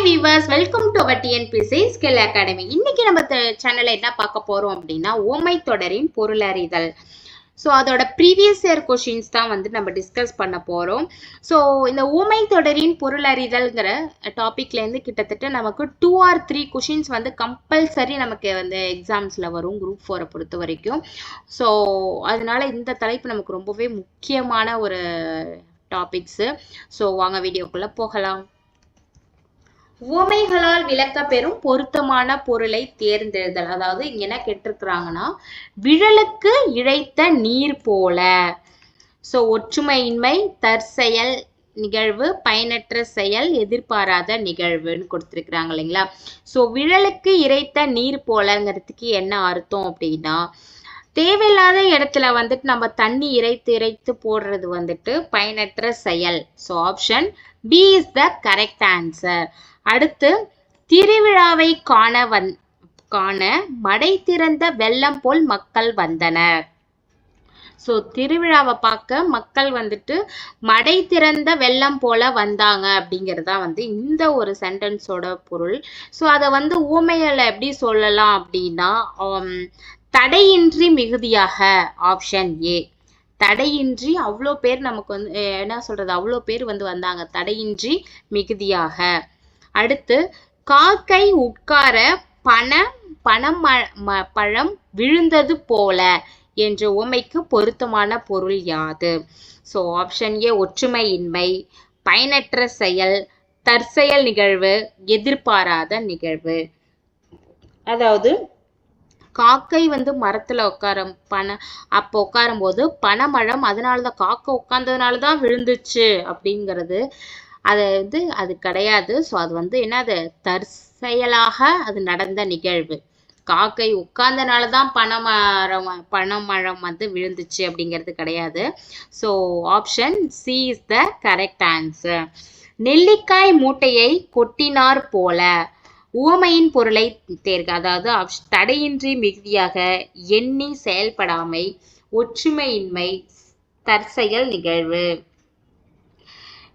Hi viewers welcome to our TNPSC skill academy இன்னைக்கு நம்ம சேனல்ல என்ன பார்க்க போறோம் அப்படின்னா ஓமை தொடரின் பொருளறிதல் ஸோ அதோட ப்ரீவியஸ் இயர் கொஷின்ஸ் தான் வந்து நம்ம டிஸ்கஸ் பண்ண போகிறோம் ஸோ இந்த ஊமை தொடரின் பொருளறிதல்ங்கிற டாப்பிக்லேருந்து கிட்டத்தட்ட நமக்கு டூ ஆர் த்ரீ கொஷின்ஸ் வந்து கம்பல்சரி நமக்கு வந்து எக்ஸாம்ஸில் வரும் குரூப் ஃபோரை பொறுத்த வரைக்கும். ஸோ அதனால இந்த தலைப்பு நமக்கு ரொம்பவே முக்கியமான ஒரு டாபிக்ஸு ஸோ வாங்க வீடியோக்குள்ளே போகலாம். உவமைகளால் விளக்க பெறும் பொருத்தமான பொருளை தேர்ந்தெழுதல் அதாவது இங்க என்ன கேட்டிருக்கிறாங்கன்னா விழலுக்கு இழைத்த நீர் போல சோ ஒற்றுமையின்மை தற்செயல் நிகழ்வு பயனற்ற செயல் எதிர்பாராத நிகழ்வுன்னு கொடுத்துருக்குறாங்க இல்லைங்களா? ஸோ விழலுக்கு இறைத்த நீர் போலங்கிறதுக்கு என்ன அர்த்தம்? அப்படின்னா தேவையில்லாத இடத்துல வந்துட்டு நம்ம தண்ணி இறைத்து இறைத்து போடுறது வந்துட்டு பயனற்ற செயல். So option B is the correct answer அடுத்து திருவிழாவை காண வந் காண மடை திறந்த வெள்ளம் போல் மக்கள் வந்தனர். ஸோ திருவிழாவை பார்க்க மக்கள் வந்துட்டு மடை திறந்த வெள்ளம் போல வந்தாங்க அப்படிங்கிறதா வந்து இந்த ஒரு சென்டென்ஸோட பொருள். ஸோ அதை வந்து ஊமையில் எப்படி சொல்லலாம் அப்படின்னா um, தடையின்றி மிகுதியாக ஆப்ஷன் ஏ தடையின்றி அவ்வளோ பேர் நமக்கு வந்து என்ன சொல்றது? அவ்வளோ பேர் வந்து வந்தாங்க. தடையின்றி மிகுதியாக. அடுத்து காக்கை உட்கார பண பணம் பழம் விழுந்தது போல என்ற உமைக்கு பொருத்தமான பொருள் யாது? ஸோ ஆப்ஷன் ஏ ஒற்றுமையின்மை பயனற்ற செயல் தற்செயல் நிகழ்வு எதிர்பாராத நிகழ்வு. அதாவது காக்கை வந்து மரத்துல உட்கார பனை அப்போ உட்காரும் போது பனைமழம் அதனாலதான் காக்கை உட்கார்ந்ததுனால தான் விழுந்துச்சு அப்படிங்கிறது. அது வந்து அது கிடையாது. ஸோ அது வந்து என்னது? தற்செயலாக அது நடந்த நிகழ்வு. காக்கை உட்கார்ந்தனால தான் பனைமரம் பனைமரம் வந்து விழுந்துச்சு அப்படிங்கிறது கிடையாது. So option C is the correct answer நெல்லிக்காய் மூட்டையை கொட்டினார் போல. உவமையின் பொருளை தேர்க அதாவது தடையின்றி மிகுதியாக எண்ணி செயல்படாமை ஒற்றுமையின்மை தற்செயல் நிகழ்வு.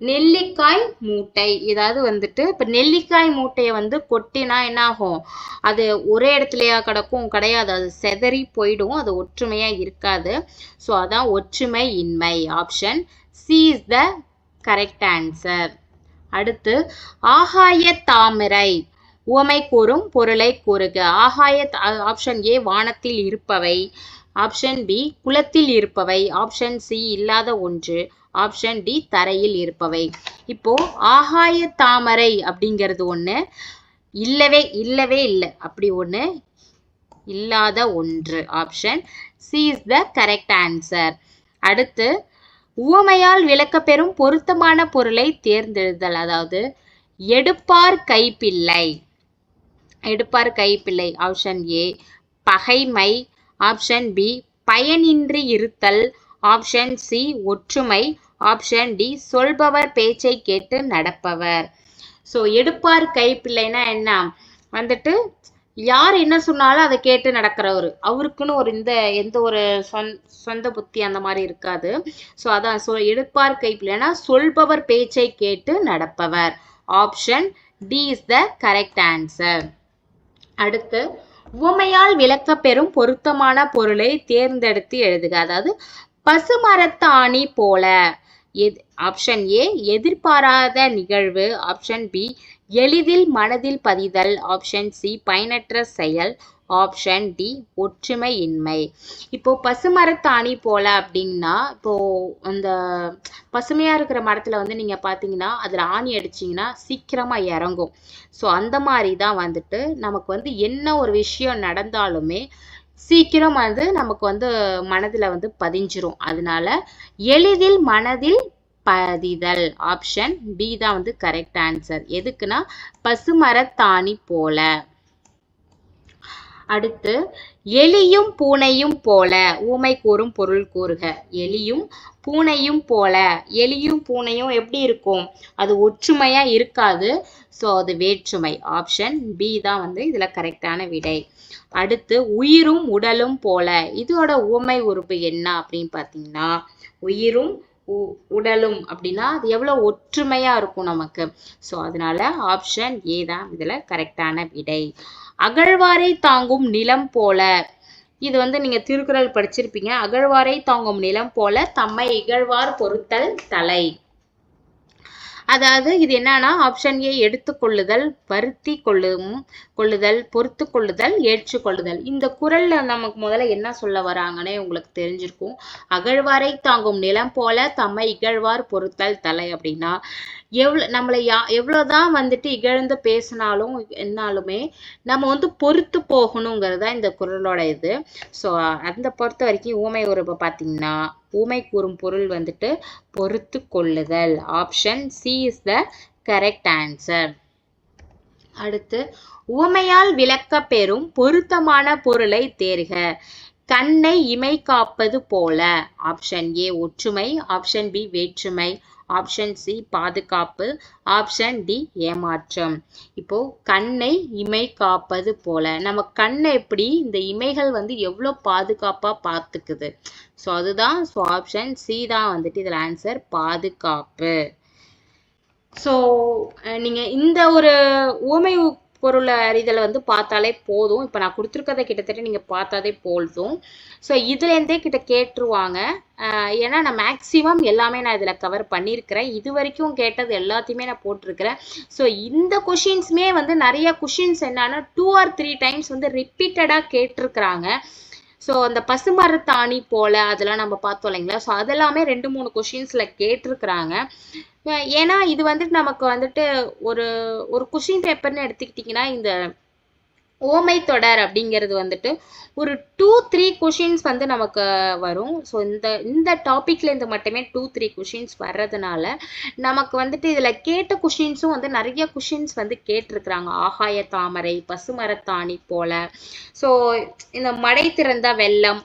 நெல்லிக்காய் மூட்டை ஏதாவது வந்துட்டு இப்போ நெல்லிக்காய் மூட்டையை வந்து கொட்டினா என்ன ஆகும் அது ஒரே இடத்துலையா கிடக்கும்? கிடையாது. அது செதறி போயிடும். அது ஒற்றுமையாக இருக்காது. ஸோ அதான் ஒற்றுமை இன்மை option C is the correct answer அடுத்து ஆகாய தாமரை. உவமை கூறும் பொருளை கூறுக. ஆகாய ஆப்ஷன் ஏ வானத்தில் இருப்பவை. ஆப்ஷன் பி குளத்தில் இருப்பவை. ஆப்ஷன் சி இல்லாத ஒன்று. ஆப்ஷன் டி தரையில் இருப்பவை. இப்போ ஆகாய தாமரை அப்படிங்கிறது ஒன்று இல்லவே இல்லவே இல்லை. அப்படி ஒன்று இல்லாத ஒன்று. Option C is the correct answer அடுத்து உவமையால் விளக்கப்பெறும் பொருத்தமான பொருளை தேர்ந்தெழுதல். அதாவது எடுப்பார் கைப்பிள்ளை. எடுப்பார் கைப்பிள்ளை. ஆப்ஷன் ஏ பகைமை. ஆப்ஷன் பி பயனின்றி இருத்தல். ஆப்ஷன் சி ஒற்றுமை. ஆப்ஷன் டி சொல்பவர் பேச்சை கேட்டு நடப்பவர். ஸோ எடுப்பார் கைப்பிள்ளைனா என்ன? வந்துட்டு யார் என்ன சொன்னாலும் அதை கேட்டு நடக்கிறவர். அவருக்குன்னு ஒரு இந்த எந்த ஒரு சொந்த புத்தி அந்த மாதிரி இருக்காது. ஸோ அதான் சொ எடுப்பார் கைப்பிள்ளைனா சொல்பவர் பேச்சை கேட்டு நடப்பவர். Option D is the correct answer அடுத்து உவமையால் விளக்க பெறும் பொருத்தமான பொருளை தேர்ந்தெடுத்து எழுதுக. அதாவது பசுமரத்தாணி போல. எது ஆப்ஷன் ஏ எதிர்பாராத நிகழ்வு. ஆப்ஷன் பி எளிதில் மனதில் பதிதல். ஆப்ஷன் சி பயனற்ற செயல். ஆப்ஷன் டி ஒற்றுமையின்மை. இப்போ பசுமரத்தாணி போல அப்படின்னா இப்போ அந்த பசுமையா இருக்கிற மரத்துல வந்து நீங்க பாத்தீங்கன்னா அதுல ஆணி அடிச்சீங்கன்னா சீக்கிரமா இறங்கும். ஸோ அந்த மாதிரி தான் வந்துட்டு நமக்கு வந்து என்ன ஒரு விஷயம் நடந்தாலுமே சீக்கிரம் வந்து நமக்கு வந்து மனதில் வந்து பதிஞ்சிரும். அதனால எளிதில் மனதில் பதிதல். ஆப்ஷன் பி தான் வந்து கரெக்ட் ஆன்சர் எதுக்குன்னா பசுமரத்தாணி போல. அடுத்து எலியும் பூனையும் போல ஊமை கூறும் பொருள் கூறுக. எலியும் பூனையும் போல எலியும் பூனையும் எப்படி இருக்கும்? அது ஒற்றுமையா இருக்காது. ஸோ அது வேற்றுமை. ஆப்ஷன் பி தான் வந்து இதுல கரெக்டான விடை. அடுத்து உயிரும் உடலும் போல. இதோட உவமை உறுப்பு என்ன அப்படின்னு பார்த்தீங்கன்னா உயிரும் உ- உடலும் அப்படின்னா அது எவ்வளோ ஒற்றுமையா இருக்கும் நமக்கு. ஸோ அதனால ஆப்ஷன் ஏ தான் இதுல கரெக்டான விடை. அகழ்வாரை தாங்கும் நிலம் போல. இது வந்து நீங்க திருக்குறள் படிச்சிருப்பீங்க. அகழ்வாரை தாங்கும் நிலம் போல தம்மை இகழ்வார் பொறுத்தல் தலை. அதாவது இது என்னன்னா ஆப்ஷன் ஏ எடுத்துக்கொள்ளுதல் வருத்தி கொள்ளும் கொள்ளுதல் பொறுத்து கொள்ளுதல் ஏற்றுக்கொள்ளுதல். இந்த குரல்ல நமக்கு முதல்ல என்ன சொல்ல வராங்கன்னே உங்களுக்கு தெரிஞ்சிருக்கும். அகழ்வாரை தாங்கும் நிலம் போல தம்மை இகழ்வார் பொறுத்தல் தலை அப்படின்னா எவ்வளோ நம்மளை யா எவ்வளோதான் வந்துட்டு இகழ்ந்து பேசினாலும் என்னாலுமே நம்ம வந்து பொறுத்து போகணுங்கிறது தான் இந்த குறளோட இது. ஸோ அந்த பொறுத்த வரைக்கும் ஊமை உறவை பார்த்தீங்கன்னா ஊமை கூறும் பொருள் வந்துட்டு பொறுத்து கொள்ளுதல். Option C is the correct answer அடுத்து உவமையால் விளக்க பெறும் பொருத்தமான பொருளை தேர்க. கண்ணை இமை காப்பது போல. ஆப்ஷன் ஏ ஒற்றுமை. ஆப்ஷன் பி வேற்றுமை. ஆப்ஷன் சி பாதுகாப்பு. ஆப்ஷன் டி ஏமாற்றம். இப்போ கண்ணை இமை காப்பது போல நம்ம கண்ணை எப்படி இந்த இமைகள் வந்து எவ்வளோ பாதுகாப்பாக பார்த்துக்குது? ஸோ அதுதான் ஸோ ஆப்ஷன் சி தான் வந்துட்டு இதில் ஆன்சர் பாதுகாப்பு. ஸோ நீங்கள் இந்த ஒரு ஊமை பொருளை அறிதலை வந்து பார்த்தாலே போதும். இப்போ நான் கொடுத்துருக்கதை கிட்டத்தட்ட நீங்கள் பார்த்தாதே போதும். ஸோ இதுலேருந்தே கிட்ட கேட்டுருவாங்க. ஏன்னா நான் மேக்ஸிமம் எல்லாமே நான் இதில் கவர் பண்ணியிருக்கிறேன். இது வரைக்கும் கேட்டது எல்லாத்தையுமே நான் போட்டிருக்கிறேன். ஸோ இந்த கொஷின்ஸுமே வந்து நிறைய கொஷின்ஸ் என்னன்னா டூ ஆர் த்ரீ டைம்ஸ் வந்து ரிப்பீட்டடாக கேட்டிருக்கிறாங்க. ஸோ அந்த பசுமரத்தாணி போல அதெல்லாம் நம்ம பார்த்தோம் இல்லைங்களா? ஸோ அதெல்லாமே ரெண்டு மூணு கொஷின்ஸில் கேட்டிருக்கிறாங்க. ஏன்னா இது வந்துட்டு நமக்கு வந்துட்டு ஒரு ஒரு கொஷின் பேப்பர்னு எடுத்துக்கிட்டிங்கன்னா இந்த ஓமை தொடர் அப்படிங்கிறது வந்துட்டு ஒரு டூ த்ரீ கொஷின்ஸ் வந்து நமக்கு வரும். ஸோ இந்த இந்த டாப்பிக்ல இருந்து மட்டுமே டூ த்ரீ கொஷின்ஸ் வர்றதுனால நமக்கு வந்துட்டு இதில் கேட்ட கொஷின்ஸும் வந்து நிறைய கொஷின்ஸ் வந்து கேட்டிருக்கிறாங்க. ஆகாய தாமரை பசுமரத்தாணி போல. ஸோ இந்த மடை திறந்த வெள்ளம்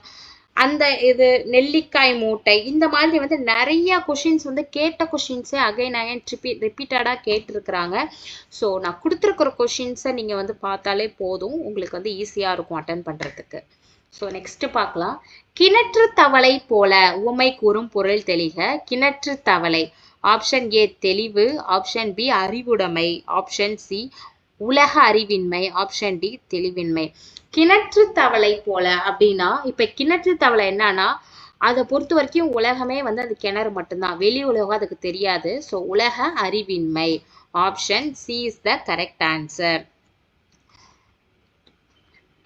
அந்த இது நெல்லிக்காய் மூட்டை இந்த மாதிரி வந்து நிறைய கொஷின்ஸ் வந்து கேட்ட கொஷின்ஸே அகைன் அகைன் ரிப்பீட் ரிப்பீட்டடாக கேட்டிருக்கிறாங்க. ஸோ நான் கொடுத்துருக்குற கொஷின்ஸை நீங்கள் வந்து பார்த்தாலே போதும். உங்களுக்கு வந்து ஈஸியாக இருக்கும் அட்டன் பண்ணுறதுக்கு ஸோ நெக்ஸ்ட் பார்க்கலாம். கிணற்று தவளை போல உவமை கூறும் பொருள் தெளிக கிணற்று தவளை. ஆப்ஷன் ஏ தெளிவு. ஆப்ஷன் பி அறிவுடைமை. ஆப்ஷன் சி உலக அறிவின்மை ஆப்ஷன் டி தெளிவின்மை. கிணற்று தவளை போல அப்படின்னா இப்ப கிணற்று தவளை என்னன்னா அதை பொறுத்த வரைக்கும் உலகமே வந்து அது கிணறு மட்டும்தான். வெளி உலகம் அதுக்கு தெரியாது. ஸோ உலக அறிவின்மை option C is the correct answer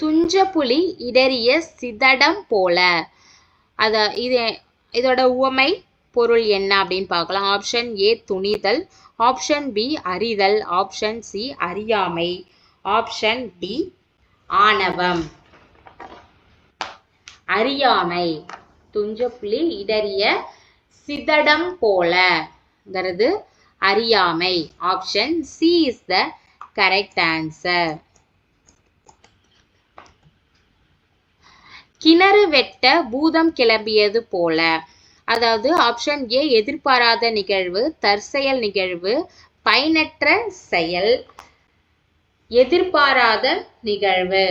துஞ்சப்புலி இடறிய சிதடம் போல. அத இது இதோட உவமை பொருள் என்ன அப்படின்னு பார்க்கலாம். ஆப்ஷன் ஏ துணிதல். ஆப்ஷன் பி அறிதல். ஆப்ஷன் சி அறியாமை. ஆப்ஷன் டி ஆணவம். அறியாமை. துஞ்சப்புலி இடறிய சிதடம் போலங்கிறது அறியாமை. Option C is the correct answer கிணறு வெட்ட பூதம் கிளம்பியது போல. அதாவது ஆப்ஷன் ஏ எதிர்பாராத நிகழ்வு தற்செயல் நிகழ்வு பயனற்ற செயல் எதிர்பாராத நிகழ்வு.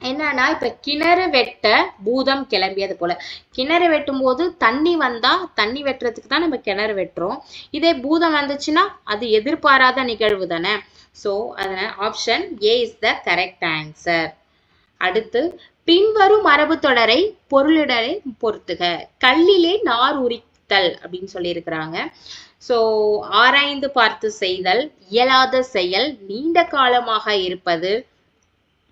என்னன்னா இப்ப கிணறு வெட்ட பூதம் கிளம்பியது போல. கிணறு வெட்டும் போது தண்ணி வந்தா தண்ணி வெட்டுறதுக்கு தான் நம்ம கிணறு வெட்டுறோம். இதே பூதம் வந்துச்சுன்னா அது எதிர்பாராத நிகழ்வு தானே. ஸோ அதனால option A is the correct answer அடுத்து பின்வரும் மரபு தொடரை பொருளிடரை பொறுத்துக. கல்லிலே நார் உரித்தல் அப்படின்னு சொல்லியிருக்கிறாங்க. ஸோ ஆராய்ந்து பார்த்து செய்தல் இயலாத செயல் நீண்ட காலமாக இருப்பது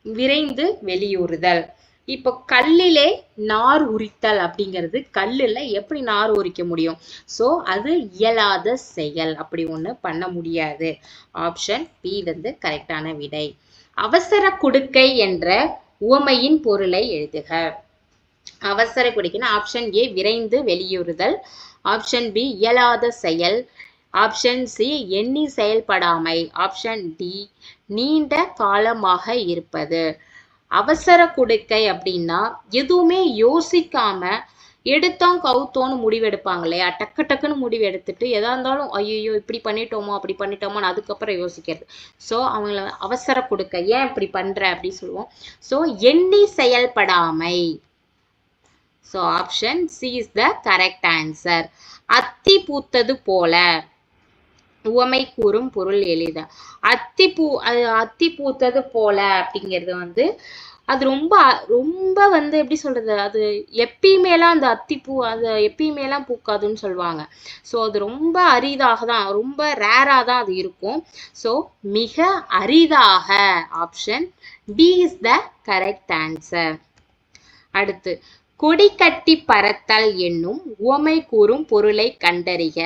விரைந்து வெளியூறுதல். இப்போ கல்லிலே நார் உரித்தல் அப்படிங்கிறது கல்லில் எப்படி நார் உரிக்க முடியும்? ஸோ அது இயலாத செயல் அப்படி ஒன்று பண்ண முடியாது. ஆப்ஷன் பி வந்து கரெக்டான விடை. அவசர குடுக்கை என்ற உவமையின் பொருளை எழுதுக. அவசர குடுக்கைன்னு ஆப்ஷன் ஏ விரைந்து வெளியூறுதல். ஆப்ஷன் பி இயலாத செயல். ஆப்ஷன் சி எண்ணி செயல்படாமை. ஆப்ஷன் டி நீண்ட காலமாக இருப்பது. அவசர குடுக்கை அப்படின்னா எதுவுமே யோசிக்காம எடுத்தோம் கவுத்தோன்னு முடிவெடுப்பாங்க இல்லையா டக்கு டக்குன்னு முடிவு எடுத்துட்டு எதா இருந்தாலும் ஐயோ இப்படி பண்ணிட்டோமோ அப்படி பண்ணிட்டோமோன்னு அதுக்கப்புறம் யோசிக்கிறது. ஸோ அவங்கள அவசர கொடுக்க ஏன் இப்படி பண்ற? அப்படின்னு சொல்லுவோம். ஸோ எண்ணி செயல்படாமை. So option C is the correct answer அத்தி பூத்தது போல. உவமை கூறும் பொருள் எளிதா. அத்தி பூ அது அத்தி பூத்தது போல அப்படிங்கிறது வந்து அது ரொம்ப ரொம்ப வந்து எப்படி சொல்றது அது எப்பயுமேலாம் அந்த அத்திப்பூ அது எப்பயுமேலாம் பூக்காதுன்னு சொல்லுவாங்க. ஸோ அது ரொம்ப அரிதாக தான் ரொம்ப ரேராக தான் அது இருக்கும். ஸோ மிக அரிதாக option D is the correct answer அடுத்து கொடி கட்டி பறத்தல் என்னும் உவமை கூறும் பொருளை கண்டறிக.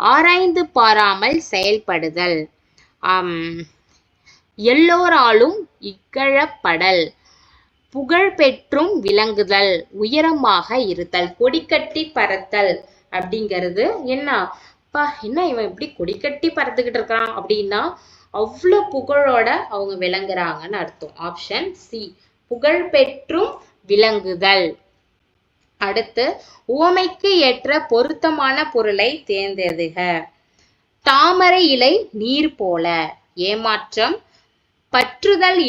ஆராய்ந்து பாராமல் செயல்படுதல். எல்லோராலும் இகழப்படல். புகழ் பெற்றும் விளங்குதல் உயரமாக இருத்தல் கொடிக்கட்டி பறத்தல் அப்படிங்கிறது என்ன? அப்பா என்ன இவன் இப்படி கொடிக்கட்டி பறந்துகிட்டு இருக்கான் அப்படின்னா அவ்வளோ புகழோட அவங்க விளங்குறாங்கன்னு அர்த்தம். ஆப்ஷன் சி புகழ் பெற்றும் விளங்குதல். அடுத்து உவமைக்கு ஏற்ற பொருத்தமான பொருளை தேர்ந்தெடுக தாமரை இலை நீர் போல ஏமாற்றம் பற்றுதல்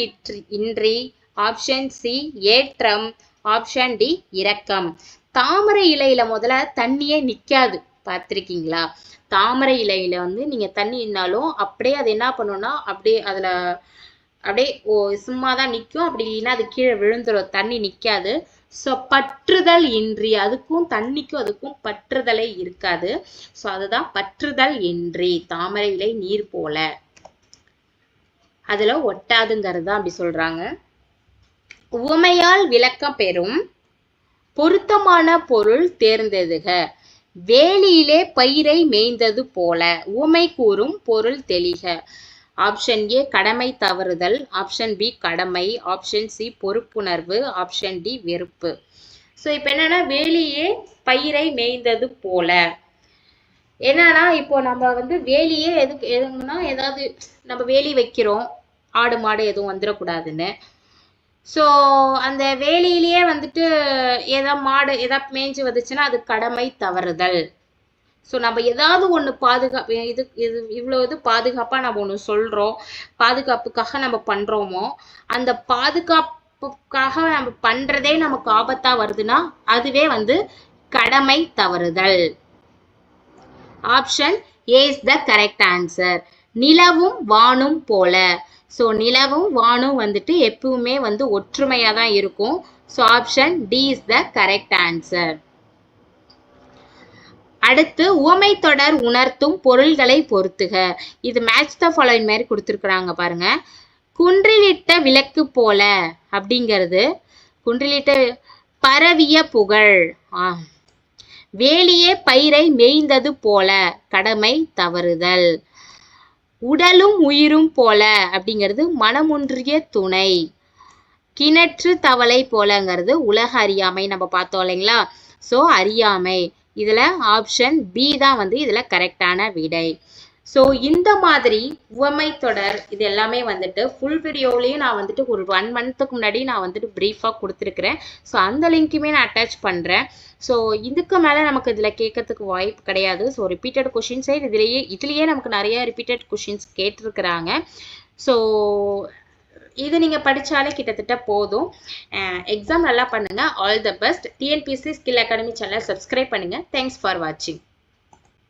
இன்றி ஆப்ஷன் சி ஏற்றம். ஆப்ஷன் டி இரக்கம். தாமரை இலையில முதல்ல தண்ணியே நிற்காது பார்த்திருக்கீங்களா? தாமரை இலையில வந்து நீங்க தண்ணி நின்னாலும் அப்படியே அது என்ன பண்ணும்னா அப்படியே அதுல அப்படியே ஓ சும்மா தான் நிற்கும் அப்படி இல்லைன்னா அது கீழே விழுந்துரும். தண்ணி நிற்காது ஸோ பற்றுதல் இன்றி. அதுக்கும் தண்ணிக்கும் அதுக்கும் பற்றுதலே இருக்காது. ஸோ அதுதான் பற்றுதல் இன்றி. தாமரை இலை நீர் போல. அதில் ஒட்டாதுங்கிறது தான் அப்படி சொல்கிறாங்க உவமையால் விளக்கம் பெறும் பொருத்தமான பொருள் தேர்ந்தெடுக வேலியிலே பயிரை மேய்ந்தது போல உவமை கூறும் பொருள் தெளிக. ஆப்ஷன் ஏ கடமை தவறுதல். ஆப்ஷன் பி கடமை. ஆப்ஷன் சி பொறுப்புணர்வு. ஆப்ஷன் டி வெறுப்பு. ஸோ இப்போ என்னன்னா வேலியே பயிரை மேய்ந்தது போல. என்னன்னா இப்போ நம்ம வந்து வேலியே எதுக்கு எதுனா ஏதாவது நம்ம வேலி வைக்கிறோம். ஆடு மாடு எதுவும் வந்துடக்கூடாதுன்னு ஸோ அந்த வேலியிலேயே வந்துட்டு ஏதா மாடு ஏதா மேய்ஞ்சி வந்துச்சுன்னா அது கடமை தவறுதல். ஸோ நம்ம ஏதாவது ஒன்று பாதுகாப்பு இது இது இவ்வளோ இது பாதுகாப்பாக நம்ம ஒன்று சொல்கிறோம் பாதுகாப்புக்காக நம்ம பண்ணுறோமோ அந்த பாதுகாப்புக்காக நம்ம பண்ணுறதே நமக்கு ஆபத்தாக வருதுன்னா அதுவே வந்து கடமை தவறுதல். Option A is the correct answer நிலவும் வானும் போல. ஸோ நிலவும் வானும் வந்துட்டு எப்பவுமே வந்து ஒற்றுமையாக தான் இருக்கும். So option D is the correct answer அடுத்து உவமை தொடர் உணர்த்தும் பொருள்களை பொறுத்துக. இது மேட்ச் த ஃபாலோயிங் மாதிரி கொடுத்துருக்குறாங்க பாருங்க. குன்றிலிட்ட விளக்கு போல அப்படிங்கிறது குன்றிலிட்ட பரவிய புகழ். ஆ. வேலியே பயிரை மேய்ந்தது போல கடமை தவறுதல். உடலும் உயிரும் போல அப்படிங்கிறது மனமொன்றிய துணை. கிணற்று தவளை போலங்கிறது உலக அறியாமை நம்ம பார்த்தோம் இல்லைங்களா? ஸோ அறியாமை. இதுல ஆப்ஷன் பி தான் வந்து இதுல கரெக்டான விடை. ஸோ இந்த மாதிரி உவமை தொடர் இது எல்லாமே வந்துட்டு ஃபுல் வீடியோலையும் நான் வந்துட்டு ஒரு ஒன் மந்த்துக்கு முன்னாடி நான் வந்துட்டு ப்ரீஃபாக கொடுத்துருக்குறேன். ஸோ அந்த லிங்க்குமே நான் அட்டாச் பண்ணுறேன் ஸோ இதுக்கு மேலே நமக்கு இதில் கேட்கறதுக்கு வாய்ப்பு கிடையாது. ஸோ ரிப்பீட்டட் கொஷின்ஸே இதுலேயே இதுலேயே நமக்கு நிறைய ரிப்பீட்டட் கொஷின்ஸ் கேட்டிருக்கிறாங்க. ஸோ இது நீங்கள் படித்தாலே கிட்டத்தட்ட போதும். எக்ஸாம் நல்லா பண்ணுங்கள் all the best TNPSC skill academy channel subscribe பண்ணுங்கள் தேங்க்ஸ் ஃபார் வாட்சிங்